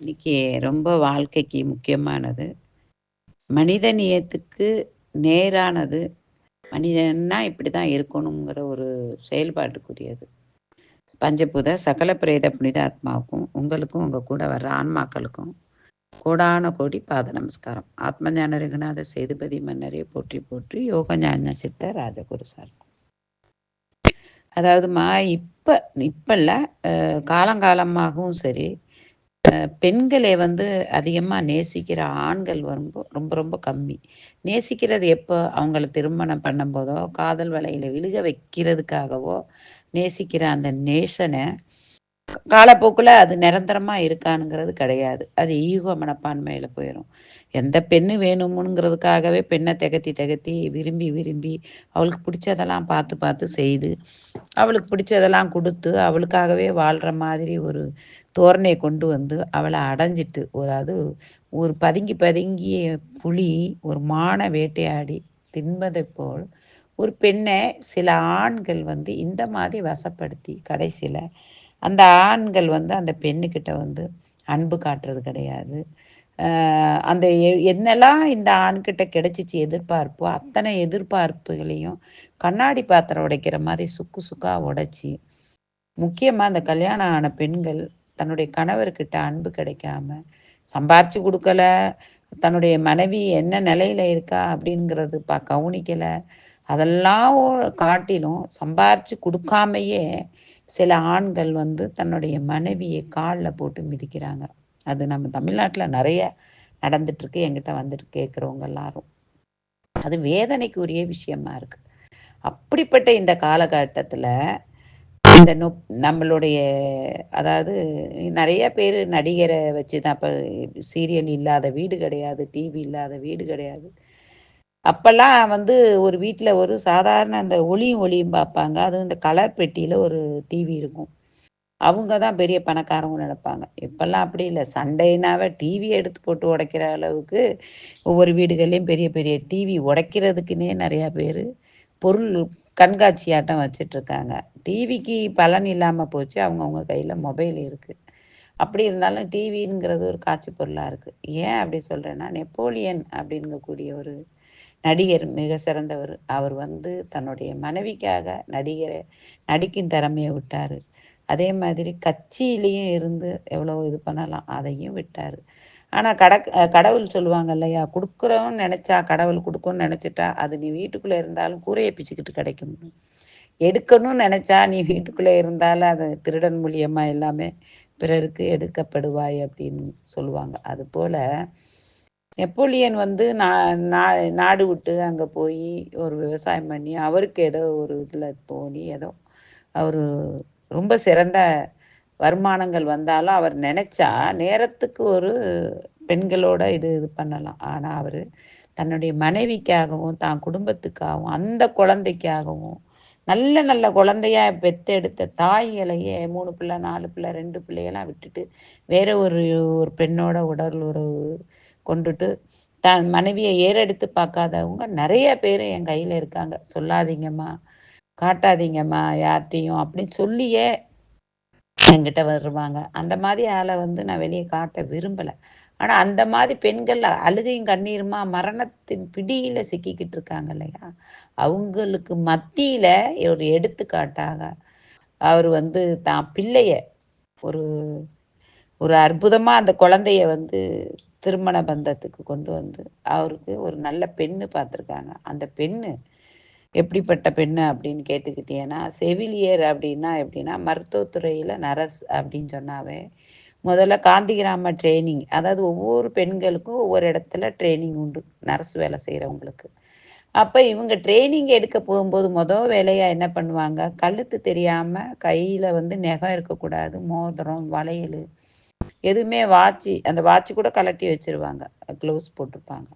இன்னைக்கு ரொம்ப வாழ்க்கைக்கு முக்கியமானது. மனித நேயத்துக்கு நேரானது. மனிதன்னா இப்படி தான் இருக்கணுங்கிற ஒரு செயல்பாட்டுக்குரியது. பஞ்சபூத சகல பிரேத புனித ஆத்மாவுக்கும், உங்களுக்கும் உங்கள் கூட வர்ற ஆன்மாக்களுக்கும் கோடான கோடி பாத நமஸ்காரம். ஆத்ம ஞான சேதுபதி மன்னரே போற்றி போற்றி யோக ஞான சித்த ராஜகுரு சார். அதாவதுமா இப்போ இப்பல்ல காலங்காலமாகவும் சரி பெண்களை வந்து அதிகமா நேசிக்கிற ஆண்கள் ரொம்ப ரொம்ப ரொம்ப கம்மி. நேசிக்கிறது எப்போ அவங்கள திருமணம் பண்ணும்போதோ காதல் வலையில விழுக வைக்கிறதுக்காகவோ நேசிக்கிற அந்த நேசனை காலப்போக்குல அது நிரந்தரமா இருக்கானுங்கிறது கிடையாது. அது ஈகோ மனப்பான்மையில போயிரும். எந்த பெண்ணு வேணுமுங்கிறதுக்காகவே பெண்ணை திகத்தி திகத்தி விரும்பி விரும்பி அவளுக்கு பிடிச்சதெல்லாம் பார்த்து பார்த்து செய்து அவளுக்கு பிடிச்சதெல்லாம் கொடுத்து அவளுக்காகவே வாழ்ற மாதிரி ஒரு தோரணையை கொண்டு வந்து அவளை அடைஞ்சிட்டு ஒரு அது ஒரு பதுங்கி பதுங்கிய புலி ஒரு மானை வேட்டையாடி தின்பதைப் போல் ஒரு பெண்ணை சில ஆண்கள் வந்து இந்த மாதிரி வசப்படுத்தி கடைசியில் அந்த ஆண்கள் வந்து அந்த பெண்ணுக்கிட்ட வந்து அன்பு காட்டுறது கிடையாது. அந்த எ- என்னெல்லாம் இந்த ஆண்கிட்ட கிடைச்சிச்சு எதிர்பார்ப்போ அத்தனை எதிர்பார்ப்புகளையும் கண்ணாடி பாத்திரம் உடைக்கிற மாதிரி சுக்கு சுக்கா உடைச்சி முக்கியமாக அந்த கல்யாணம் ஆன பெண்கள் தன்னுடைய கணவர்கிட்ட அன்பு கிடைக்காம சம்பாரிச்சு கொடுக்கல தன்னுடைய மனைவி என்ன நிலையில இருக்கா அப்படிங்கிறது பா கவனிக்கல. அதெல்லாம் காட்டிலும் சம்பாரிச்சு கொடுக்காமையே சில ஆண்கள் வந்து தன்னுடைய மனைவியை காலில் போட்டு மிதிக்கிறாங்க. அது நம்ம தமிழ்நாட்டில் நிறைய நடந்துட்டுருக்கு. எங்கிட்ட என்கிட்ட வந்துட்டு கேட்குறவங்க எல்லாரும். அது வேதனைக்குரிய விஷயமா இருக்கு. அப்படிப்பட்ட இந்த காலகட்டத்தில் இந்த நொ நம்மளுடைய அதாவது நிறைய பேர் நடிகரை வச்சு தான் இப்போ சீரியல் இல்லாத வீடு கிடையாது டிவி இல்லாத வீடு கிடையாது. அப்போல்லாம் வந்து ஒரு வீட்டில் ஒரு சாதாரண அந்த ஒளியும் ஒளியும் பார்ப்பாங்க. அது இந்த கலர் பெட்டியில் ஒரு டிவி இருக்கும். அவங்க தான் பெரிய பணக்காரங்க நினைப்பாங்க. இப்போல்லாம் அப்படி இல்லை. சண்டைனாவே டிவி எடுத்து போட்டு உடைக்கிற அளவுக்கு ஒவ்வொரு வீடுகள்லையும் பெரிய பெரிய டிவி உடைக்கிறதுக்குன்னே நிறையா பேர் பொருள் கண்காட்சியாட்டம் வச்சிட்ருக்காங்க. டிவிக்கு பலன் இல்லாமல் போச்சு. அவங்கவுங்க கையில் மொபைல் இருக்குது அப்படி இருந்தாலும் டிவிங்கிறது ஒரு காட்சி பொருளாக இருக்குது ஏன் அப்படி சொல்கிறேன்னா நெப்போலியன் அப்படிங்கக்கூடிய ஒரு நடிகர் மிக சிறந்தவர். அவர் வந்து தன்னுடைய மனைவிக்காக நடிகரை நடிக்கும் திறமையை விட்டார். அதே மாதிரி கட்சியிலையும் இருந்து எவ்வளோ இது பண்ணலாம். அதையும் விட்டார். ஆனால் கட கடவுள் சொல்லுவாங்க இல்லையா? கொடுக்குறோன்னு நினச்சா கடவுள் கொடுக்கும்னு நினச்சிட்டா அது நீ வீட்டுக்குள்ளே இருந்தாலும் கூரையை பிச்சுக்கிட்டு கிடைக்கும். எடுக்கணும்னு நினச்சா நீ வீட்டுக்குள்ளே இருந்தாலும் அது திருடன் மூலியமாக எல்லாமே பிறருக்கு எடுக்கப்படுவாய் அப்படின்னு சொல்லுவாங்க. அதுபோல் நெப்போலியன் வந்து நா நா- நாடு விட்டு அங்கே போய் ஒரு விவசாயம் பண்ணி அவருக்கு ஏதோ ஒரு இதில் தோணி ஏதோ அவர் ரொம்ப சிறந்த வருமானங்கள் வந்தாலும் அவர் நினைச்சா நேரத்துக்கு ஒரு பெண்களோட இது இது பண்ணலாம். ஆனால் அவர் தன்னுடைய மனைவிக்காகவும் தான் குடும்பத்துக்காகவும் அந்த குழந்தைக்காகவும் நல்ல நல்ல குழந்தையா பெத்தெடுத்த தாய்களையே மூணு பிள்ளை நாலு பிள்ளை ரெண்டு பிள்ளையெல்லாம் விட்டுட்டு வேற ஒரு ஒரு பெண்ணோட உடல் உறவு கொண்டுட்டு தன் மனைவியை ஏறெடுத்து பார்க்காதவங்க நிறைய பேர் என் கையில் இருக்காங்க. சொல்லாதீங்கம்மா காட்டாதீங்கம்மா யார்கிட்டையும் அப்படின்னு சொல்லியே என்கிட்ட வருவாங்க. அந்த மாதிரி ஆளை வந்து நான் வெளியே காட்ட விரும்பலை. ஆனால் அந்த மாதிரி பெண்கள் அழுகையும் கண்ணீருமா மரணத்தின் பிடியில் சிக்கிக்கிட்டு இருக்காங்க இல்லையா? அவங்களுக்கு மத்தியில் ஒரு எடுத்துக்காட்டாக அவர் வந்து தான் பிள்ளைய ஒரு ஒரு அற்புதமாக அந்த குழந்தைய வந்து திருமண பந்தத்துக்கு கொண்டு வந்து அவருக்கு ஒரு நல்ல பெண்ணு பார்த்துருக்காங்க. அந்த பெண்ணு எப்படிப்பட்ட பெண்ணு அப்படின்னு கேட்டுக்கிட்டீங்கன்னா செவிலியர் அப்படின்னா எப்படின்னா மருத்துவத்துறையில் நரஸ் அப்படின்னு சொன்னாவே முதல்ல காந்திகிராம ட்ரைனிங் அதாவது ஒவ்வொரு பெண்களுக்கும் ஒவ்வொரு இடத்துல ட்ரைனிங் உண்டு நர்ஸ் வேலை செய்கிறவங்களுக்கு அப்போ இவங்க ட்ரைனிங் எடுக்க போகும்போது மொதல் வேலையாக என்ன பண்ணுவாங்க? கழுத்து தெரியாமல் கையில் வந்து நெகம் இருக்கக்கூடாது மோதிரம் வளையல் எதுவுமே வாட்சி அந்த வாட்சி கூட கலட்டி வச்சிருவாங்க க்ளவுஸ் போட்டிருப்பாங்க.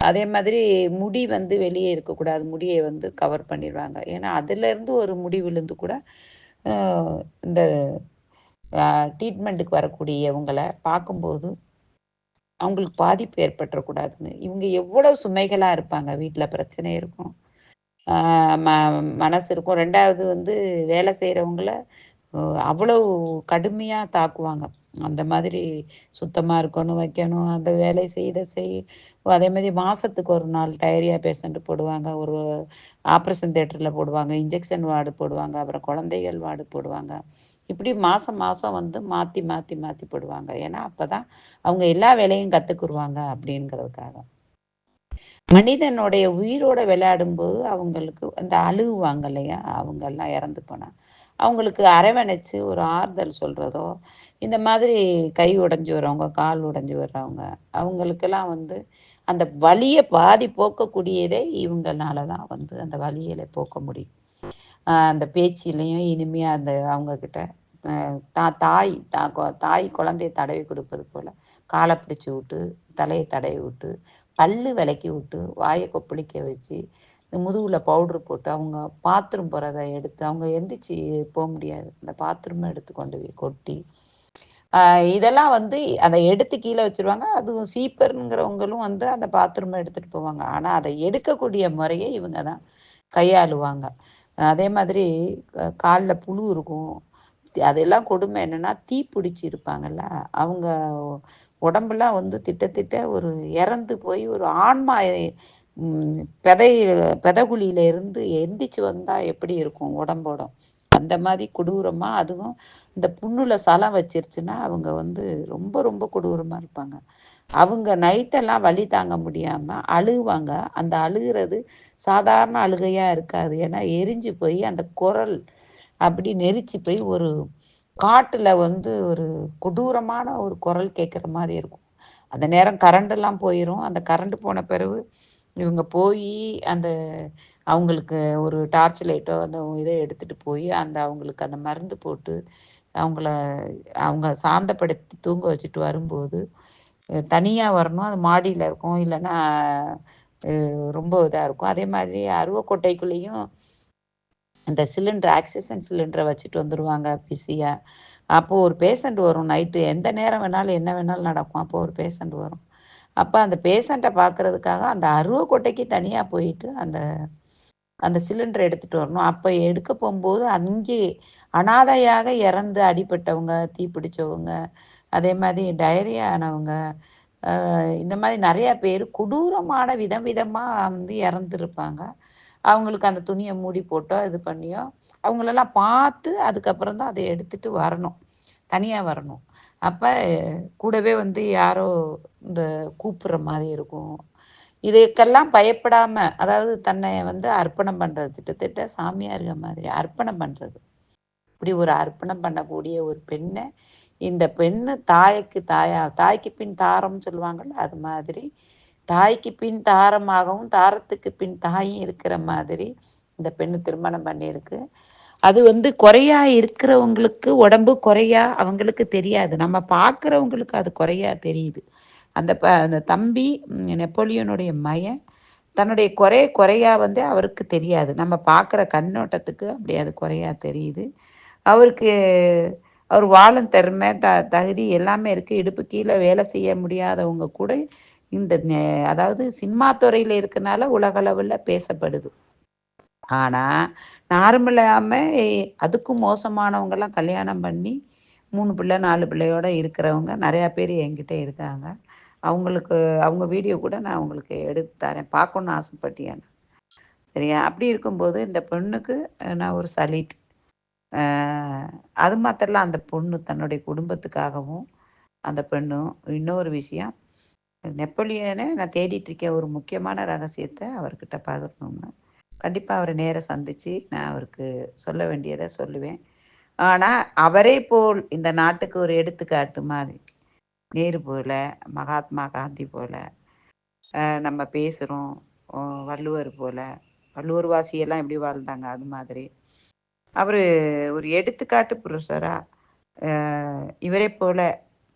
அதே மாதிரி முடி வந்து வெளியே இருக்கக்கூடாது. முடியை வந்து கவர் பண்ணிடுவாங்க. ஏன்னா அதுலேருந்து ஒரு முடி விழுந்து கூட ஆஹ், இந்த ட்ரீட்மெண்ட்டுக்கு வரக்கூடியவங்களை பார்க்கும்போது அவங்களுக்கு பாதிப்பு ஏற்பட்டுறக்கூடாதுன்னு. இவங்க எவ்வளவு சுமைகளாக இருப்பாங்க? வீட்டில் பிரச்சனை இருக்கும். ஆஹ் ம மனசு இருக்கும். ரெண்டாவது வந்து வேலை செய்கிறவங்கள அவ்வளவு கடுமையாக தாக்குவாங்க. அந்த மாதிரி சுத்தமாக இருக்கணும் வைக்கணும். அந்த வேலை செய்த செய் அதே மாதிரி மாதத்துக்கு ஒரு நாள் டயரியா பேஷண்ட்டு போடுவாங்க. ஒரு ஆப்ரேஷன் தேட்டரில் போடுவாங்க. இன்ஜெக்ஷன் வார்டு போடுவாங்க. அப்புறம் குழந்தைகள் வார்டு போடுவாங்க. இப்படி மாதம் மாதம் வந்து மாற்றி மாற்றி மாற்றி போடுவாங்க. ஏன்னா அப்போ தான் அவங்க எல்லா வேலையும் கற்றுக்குருவாங்க அப்படிங்கிறதுக்காக. மனிதனுடைய உயிரோட விளையாடும்போது அவங்களுக்கு அந்த அழுகுவாங்க இல்லையா? அவங்கெல்லாம் இறந்து போனால் அவங்களுக்கு அரவணைச்சு ஒரு ஆறுதல் சொல்கிறதோ இந்த மாதிரி கை உடஞ்சி வர்றவங்க கால் உடஞ்சி வர்றவங்க அவங்களுக்கெல்லாம் வந்து அந்த வலியை பாதி போக்கக்கூடியதே இவங்கனால தான் வந்து அந்த வலியில போக்க முடியும். அந்த பேச்சிலையும் இனிமையாக அந்த அவங்கக்கிட்ட தா தாய் தா தாய் குழந்தைய தடவி கொடுப்பது போல் காலை பிடிச்சி விட்டு தலையை தடவி விட்டு பல்லு விளக்கி விட்டு வாயை கொப்பளிக்க வச்சு முதுகில் பவுட்ரு போட்டு அவங்க பாத்ரூம் போகிறத எடுத்து அவங்க எந்திரிச்சு போக முடியாது. அந்த பாத்ரூமை எடுத்து கொண்டு போய் கொட்டி இதெல்லாம் வந்து அதை எடுத்து கீழே வச்சிருவாங்க. அதுவும் சீப்பருங்கிறவங்களும் வந்து அந்த பாத்ரூமை எடுத்துகிட்டு போவாங்க. ஆனால் அதை எடுக்கக்கூடிய முறையை இவங்க தான் கையாளுவாங்க. அதே மாதிரி காலில் புழு இருக்கும். அதெல்லாம் கொடுமை என்னென்னா தீ பிடிச்சி இருப்பாங்கல்ல அவங்க உடம்புலாம் வந்து திட்டத்திட்ட ஒரு இறந்து போய் ஒரு ஆன்மா பெதை பெதகுழியில இருந்து எந்திரிச்சு வந்தா எப்படி இருக்கும் உடம்போட? அந்த மாதிரி கொடூரமா அதுவும் இந்த புண்ணுல சலம் வச்சிருச்சுன்னா அவங்க வந்து ரொம்ப ரொம்ப கொடூரமா இருப்பாங்க. அவங்க நைட்டெல்லாம் வலி தாங்க முடியாம அழுகுவாங்க அந்த அழுகிறது சாதாரண அழுகையா இருக்காது. ஏன்னா எரிஞ்சு போய் அந்த குரல் அப்படி நெரிச்சு போய் ஒரு காட்டுல வந்து ஒரு கொடூரமான ஒரு குரல் கேட்குற மாதிரி இருக்கும். அந்த நேரம் கரண்ட் எல்லாம் போயிடும் அந்த கரண்ட் போன பிறகு இவங்க போய் அந்த அவங்களுக்கு ஒரு டார்ச் லைட்டோ அந்த இதை எடுத்துகிட்டு போய் அந்த அவங்களுக்கு அந்த மருந்து போட்டு அவங்கள அவங்க சாந்தப்படுத்தி தூங்க வச்சுட்டு வரும்போது தனியாக வரணும். அது மாடியில் இருக்கும். இல்லைன்னா ரொம்ப இதாக இருக்கும். அதே மாதிரி அருவக்கோட்டைக்குள்ளேயும் அந்த சிலிண்டர் ஆக்சிஜன் சிலிண்டரை வச்சுட்டு வந்துடுவாங்க பிஸியாக அப்போது ஒரு பேஷண்ட் வரும் நைட்டு எந்த நேரம் வேணாலும் என்ன வேணாலும் நடக்கும். அப்போது ஒரு பேஷண்ட் வரும். அப்போ அந்த பேஷண்ட்டை பார்க்குறதுக்காக அந்த அருவக்கோட்டைக்கு தனியாக போயிட்டு அந்த அந்த சிலிண்டர் எடுத்துகிட்டு வரணும். அப்போ எடுக்க போகும்போது அங்கே அனாதையாக இறந்து அடிப்பட்டவங்க தீப்பிடிச்சவங்க அதே மாதிரி டயரியா ஆனவங்க இந்த மாதிரி நிறையா பேர் கொடூரமான விதம் விதமாக வந்து இறந்துருப்பாங்க. அவங்களுக்கு அந்த துணியை மூடி போட்டோ இது பண்ணியோ அவங்களெல்லாம் பார்த்து அதுக்கப்புறம் தான் அதை எடுத்துகிட்டு வரணும். தனியாக வரணும். அப்போ கூடவே வந்து யாரோ இந்த கூப்பிட்ற மாதிரி இருக்கும். இதுக்கெல்லாம் பயப்படாமல் அதாவது தன்னை வந்து அர்ப்பணம் பண்ணுறது திட்டத்திட்ட சாமியாருங்க மாதிரி அர்ப்பணம் பண்ணுறது இப்படி ஒரு அர்ப்பணம் பண்ணக்கூடிய ஒரு பெண்ணை இந்த பெண்ணு தாய்க்கு தாயா தாய்க்கு பின் தாரம்னு சொல்லுவாங்கள்ல அது மாதிரி தாய்க்கு பின் தாரமாகவும் தாரத்துக்கு பின் தாயும் இருக்கிற மாதிரி இந்த பெண்ணு திருமணம் பண்ணியிருக்கு. அது வந்து குறையா இருக்கிறவங்களுக்கு உடம்பு குறையா அவங்களுக்கு தெரியாது. நம்ம பார்க்குறவங்களுக்கு அது குறையா தெரியுது. அந்த ப அந்த தம்பி நெப்போலியனுடைய மயன் தன்னுடைய குறை குறையா வந்து அவருக்கு தெரியாது. நம்ம பார்க்குற கண்ணோட்டத்துக்கு அப்படி அது குறையா தெரியுது. அவருக்கு அவர் வாழும் திறமை த தகுதி எல்லாமே இருக்குது இடுப்பு கீழே வேலை செய்ய முடியாதவங்க கூட இந்த அதாவது சினிமா துறையில் இருக்கனால உலகளவில் பேசப்படுது. ஆனால் நார்மலாமல் அதுக்கும் மோசமானவங்கெல்லாம் கல்யாணம் பண்ணி மூணு பிள்ளை நாலு பிள்ளையோட இருக்கிறவங்க நிறையா பேர் என்கிட்ட இருக்காங்க. அவங்களுக்கு அவங்க வீடியோ கூட நான் அவங்களுக்கு எடுத்து தரேன். பார்க்கணுன்னு ஆசைப்பட்டியான சரியா? அப்படி இருக்கும்போது இந்த பொண்ணுக்கு நான் ஒரு சலீட். அது மாத்திரலாம் அந்த பொண்ணு தன்னுடைய குடும்பத்துக்காகவும் அந்த பெண்ணும் இன்னொரு விஷயம். நெப்போலியனை நான் தேடிட்டு இருக்கேன். ஒரு முக்கியமான ரகசியத்தை அவர்கிட்ட பகிரணும்னு. கண்டிப்பாக அவரை நேராக சந்தித்து நான் அவருக்கு சொல்ல வேண்டியதை சொல்லுவேன். ஆனால் அவரே போல் இந்த நாட்டுக்கு ஒரு எடுத்துக்காட்டு மாதிரி. நேரு போல் மகாத்மா காந்தி போல் நம்ம பேசுகிறோம் வள்ளுவர் போல். வள்ளுவர் வாசியெல்லாம் எப்படி வாழ்ந்தாங்க? அது மாதிரி. அவர் ஒரு எடுத்துக்காட்டு புருஷராக இவரை போல்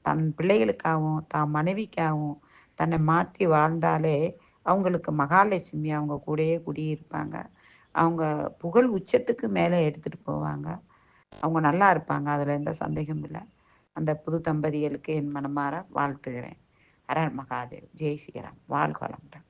தன் பிள்ளைகளுக்காகவும் தான் மனைவிக்காகவும் தன்னை மாற்றி வாழ்ந்தாலே அவங்களுக்கு மகாலட்சுமி அவங்க கூடயே குடியிருப்பாங்க. அவங்க புகழ் உச்சத்துக்கு மேலே எடுத்துகிட்டு போவாங்க. அவங்க நல்லா இருப்பாங்க. அதில் எந்த சந்தேகமும் இல்லை. அந்த புது தம்பதிகளுக்கு என் மனமாற வாழ்த்துகிறேன். அரண் மகாதேவ். ஜெய் ஸ்ரீராம். வாழ்க வளமுடன்.